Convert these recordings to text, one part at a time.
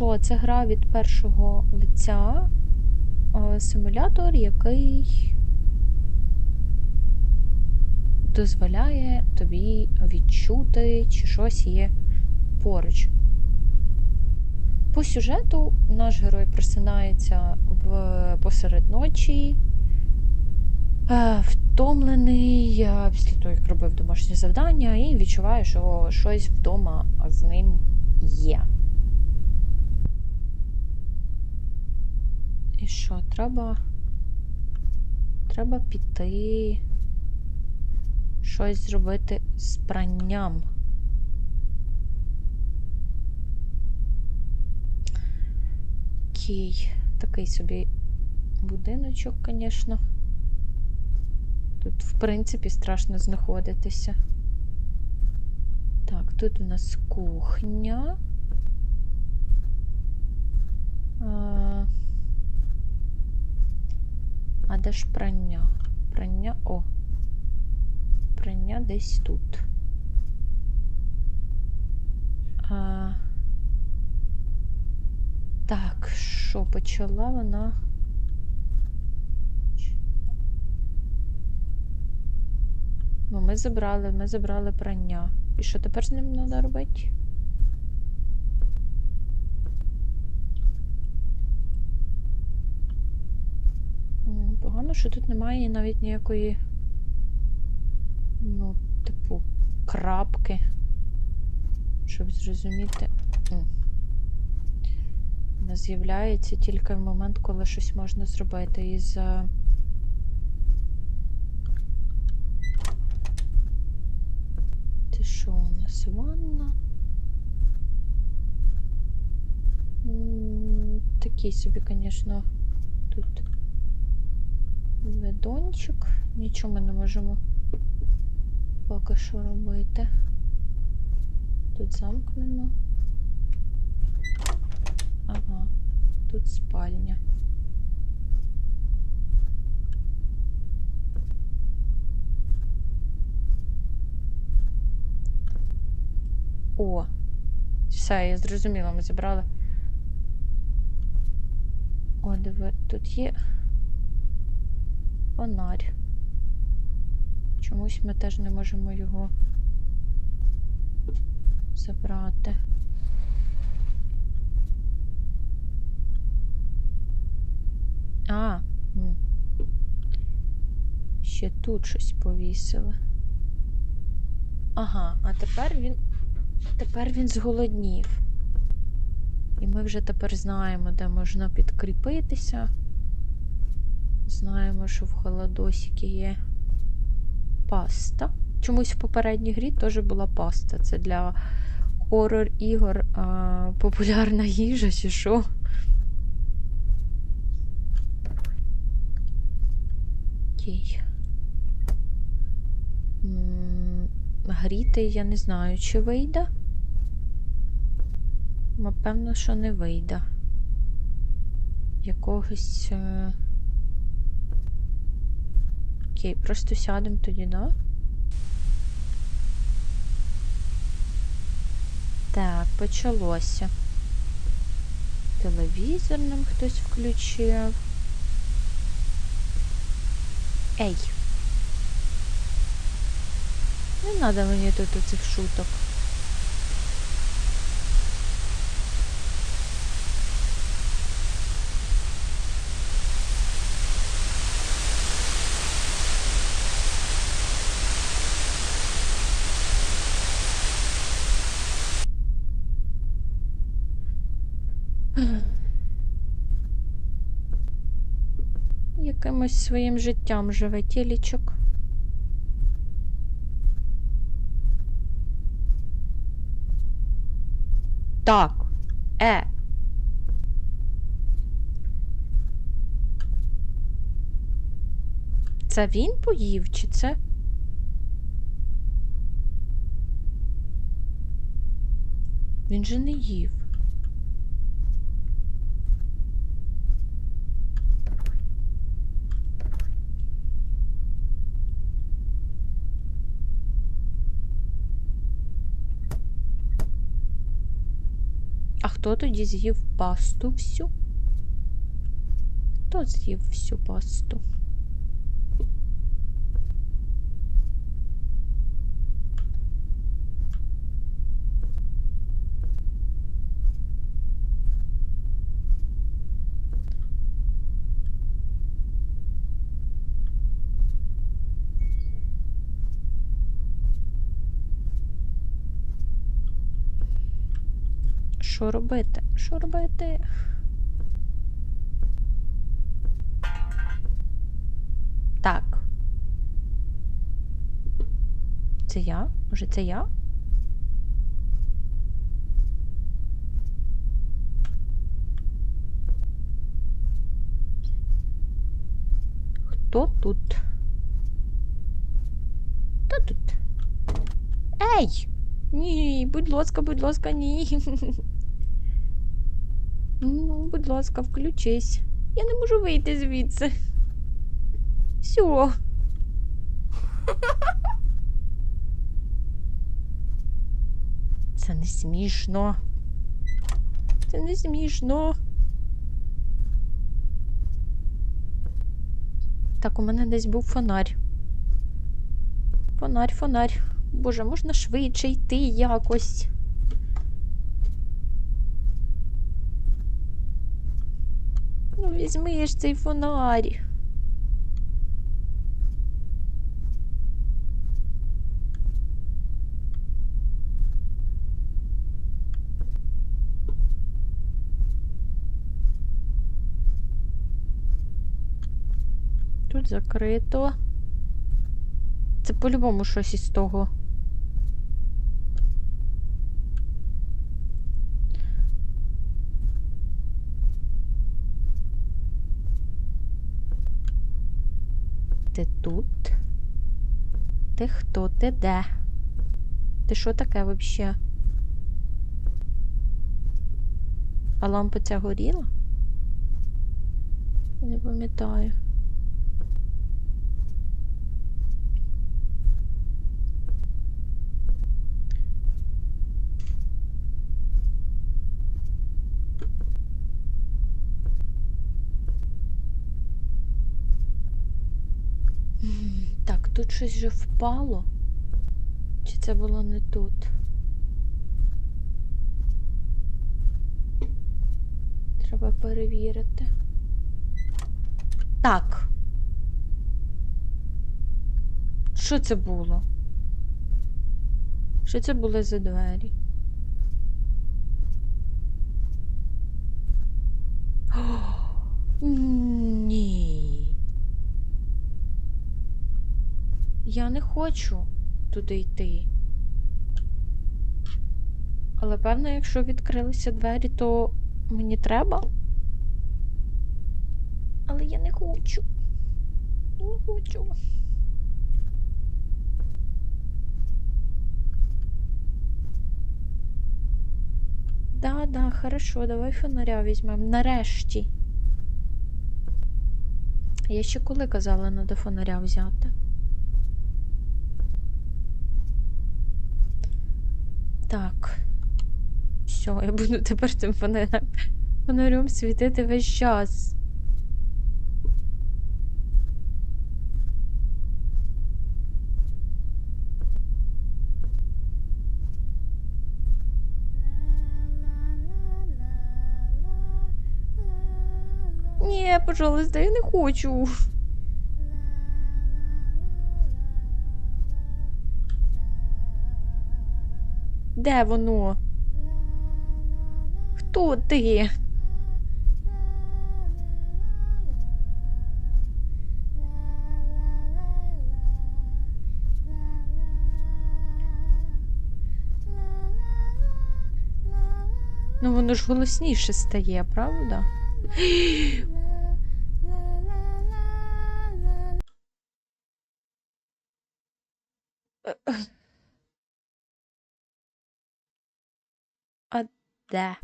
що? Це гра від першого лиця. е, Симулятор, який дозволяє тобі відчути, чи щось є поруч. По сюжету наш герой просинається в посеред ночі, е, втомлений е, після того, як робив домашнє завдання, і відчуває, що щось вдома з ним є. І що, треба. Треба піти. Щось зробити з пранням. Окей. Такий собі будиночок, звісно. Тут, в принципі, страшно знаходитися. Так, тут у нас кухня. А, а де ж прання? Прання. О. Прання десь тут. А, так, що почала вона? Ну, ми забрали, ми забрали прання. І що тепер з ним треба робити? Погано, що тут немає навіть ніякої, ну, типу, крапки. Щоб зрозуміти. Вона з'являється тільки в момент, коли щось можна зробити із. е, Це що у нас ванна? Такий собі, звісно, тут видончик. Нічого ми не можемо поки що робити. Тут замкнено. Ага, тут спальня. О, все, я зрозуміла, ми забрали. О, диви, тут є фонарь. Чомусь ми теж не можемо його забрати. А, ще тут щось повісили. Ага, а тепер він. Тепер він зголоднів. І ми вже тепер знаємо, де можна підкріпитися. Знаємо, що в холодосіки є паста. Чомусь в попередній грі теж була паста. Це для хорор ігор популярна їжа, чи що. Окей. Гріти я не знаю, чи вийде. Напевно, що не вийде. Якогось. Окей, просто сядемо тоді, да? Так, почалося. Телевізор нам хтось включив. Ей. Не треба мені тут оцих шуток. Якимось своїм життям живе тілічок. Так. Е. Це він поїв, чи це? Він же не їв. А хто тоді з'їв пасту всю? Хто з'їв всю пасту? Що робити? Що робити? Так. Це я? Може, це я? Хто тут? Хто тут? Ей! Ні, будь ласка, будь ласка, ні. Ну, будь ласка, включись. Я не можу вийти звідси. Все. Це не смішно. Це не смішно. Так, у мене десь був фонарь. Фонарь, фонарь. Боже, можна швидше йти якось. Візьми ж цей фонарь. Тут закрито. Це по-любому щось із того. Ти тут? Ти хто? Ти де? Ти що таке вообще? А лампа ця горіла? Не пам'ятаю. М, Так, тут щось вже впало. Чи це було не тут? Треба перевірити. Так. Що це було? Що це були за двері? О, ні. Я не хочу туди йти. Але певно, якщо відкрилися двері, то мені треба. Але я не хочу. Не хочу. Да, да, хорошо, давай фонаря візьмемо. Нарешті. Я ще коли казала, надо фонаря взяти. Так. Все, я буду тепер цим фонарем, фонарем світити весь час. Ні, пожалуйста, я не хочу. Де воно? Хто ти? Ну, воно ж голосніше стає, правда? де.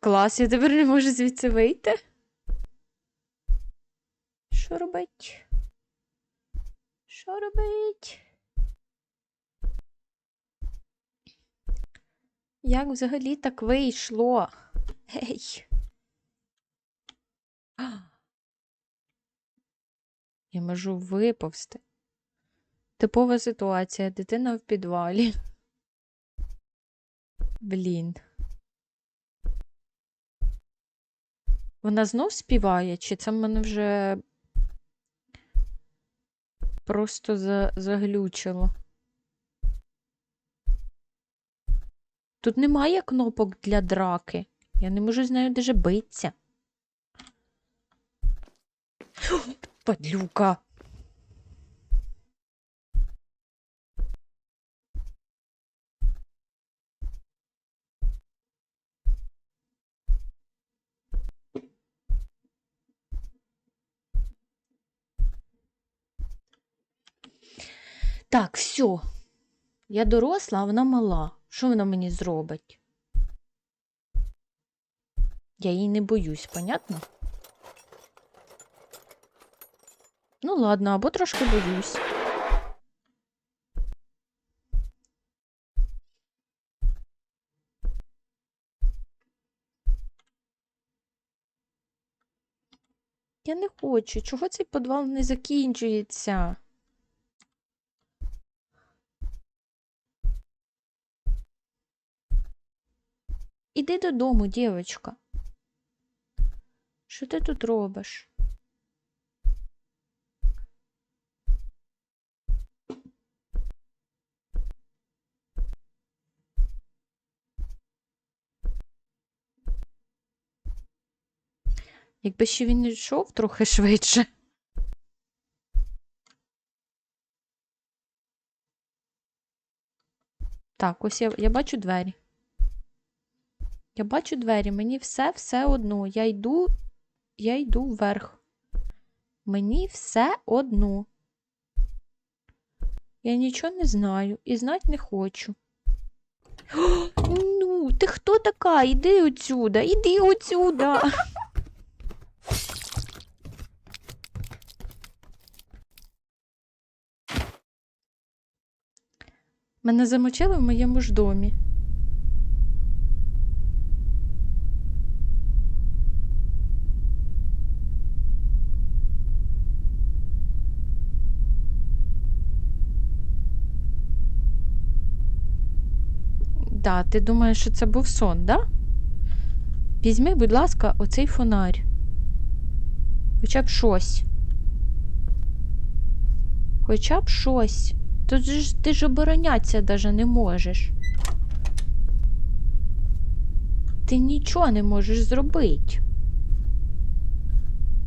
Клас, я тепер не можу звідси вийти. Що робить? Що робить? Як взагалі так вийшло? Гей. Я можу виповзти. Типова ситуація. Дитина в підвалі. Блін. Вона знов співає, чи це в мене вже просто за... заглючило? Тут немає кнопок для драки. Я не можу з нею даже битися. Падлюка. Так, все. Я доросла, а вона мала. Що вона мені зробить? Я її не боюсь, понятно? Ну ладно, або трошки боюсь. Я не хочу. Чого цей підвал не закінчується? Іди додому, дівчинка. Що ти тут робиш? Якби ще він йшов трохи швидше. Так, ось я, я бачу двері. Я бачу двері, мені все все одно. Я йду, я йду вверх. Мені все одно. Я нічого не знаю і знати не хочу. О, ну, ти хто така? Іди отсюда, іди отсюда. Мене замочили в моєму ж домі. Да, ти думаєш, що це був сон, да? Візьми, будь ласка, оцей фонарь. Хоча б щось. Хоча б щось. Тут ж ти ж оборонятися даже не можеш. Ти нічого не можеш зробити.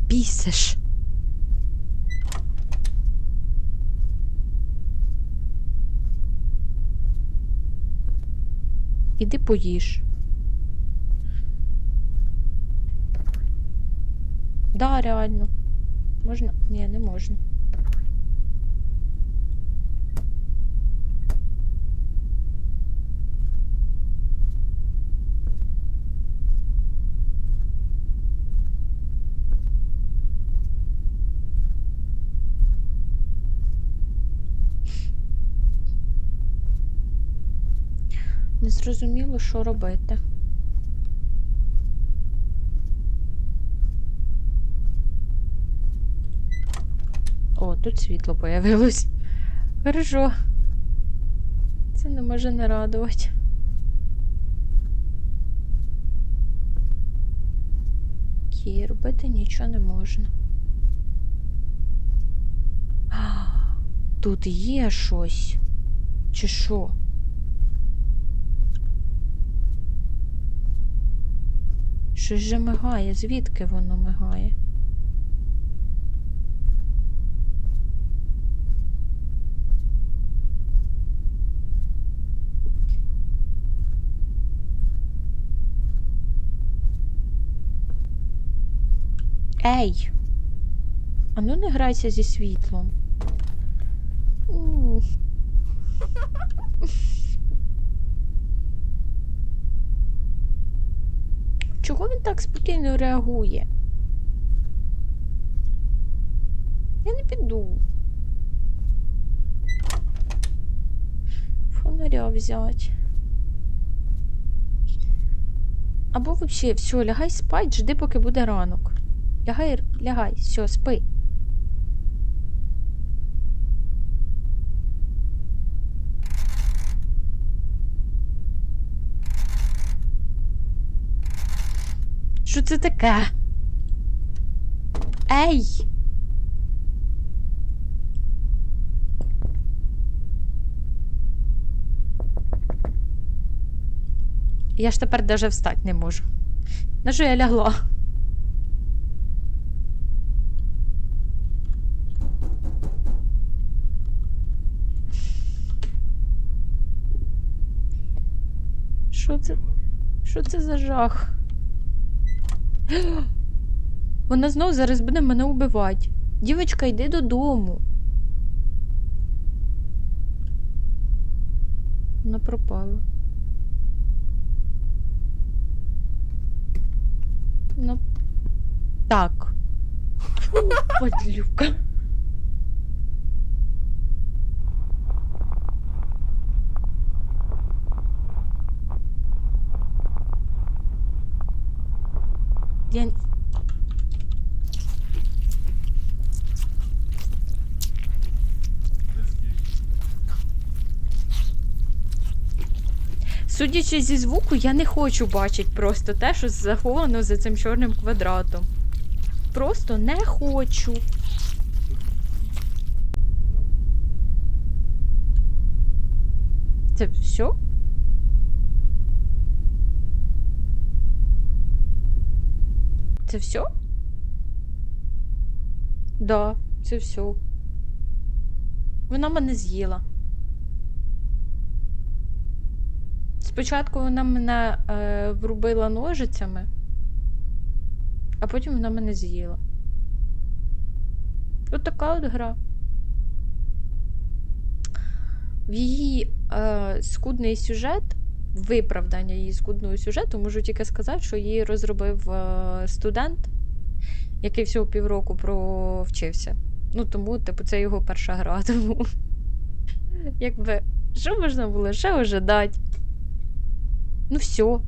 Бісиш. Іди поїж. Да, реально. Можна? Ні, не можна. Зрозуміло, що робити. О, тут світло появилось. Хорошо. Це не може не радувати. Окей, робити нічого не можна. Тут є щось. Чи що? Щось же мигає, звідки воно мигає? Ей! А ну не грайся зі світлом. У. Чого він так спокійно реагує? Я не піду. Фонаря взяти. Або взагалі, все, лягай спать, жди, поки буде ранок. Лягай, лягай, все, спи. Що це таке? Ей! Я ж тепер даже встать не можу. На що я лягла? Що це? Що це за жах? Вона знов зараз буде мене убивати. Дівочка, йди додому. Вона пропала. Ну. Так. Подлюка. Я... Судячи зі звуку, я не хочу бачити просто те, що заховано за цим чорним квадратом. Просто не хочу. Це все? Це все? Да, це все. Вона мене з'їла. Спочатку вона мене е, врубила ножицями, а потім вона мене з'їла. От така от гра. В її е, скудний сюжет, виправдання її скудного сюжету, можу тільки сказати, що її розробив е, студент, який всього півроку провчився. Ну, тому, типу, це його перша гра. Тому, якби, що можна було ще ожидати? Ну, все.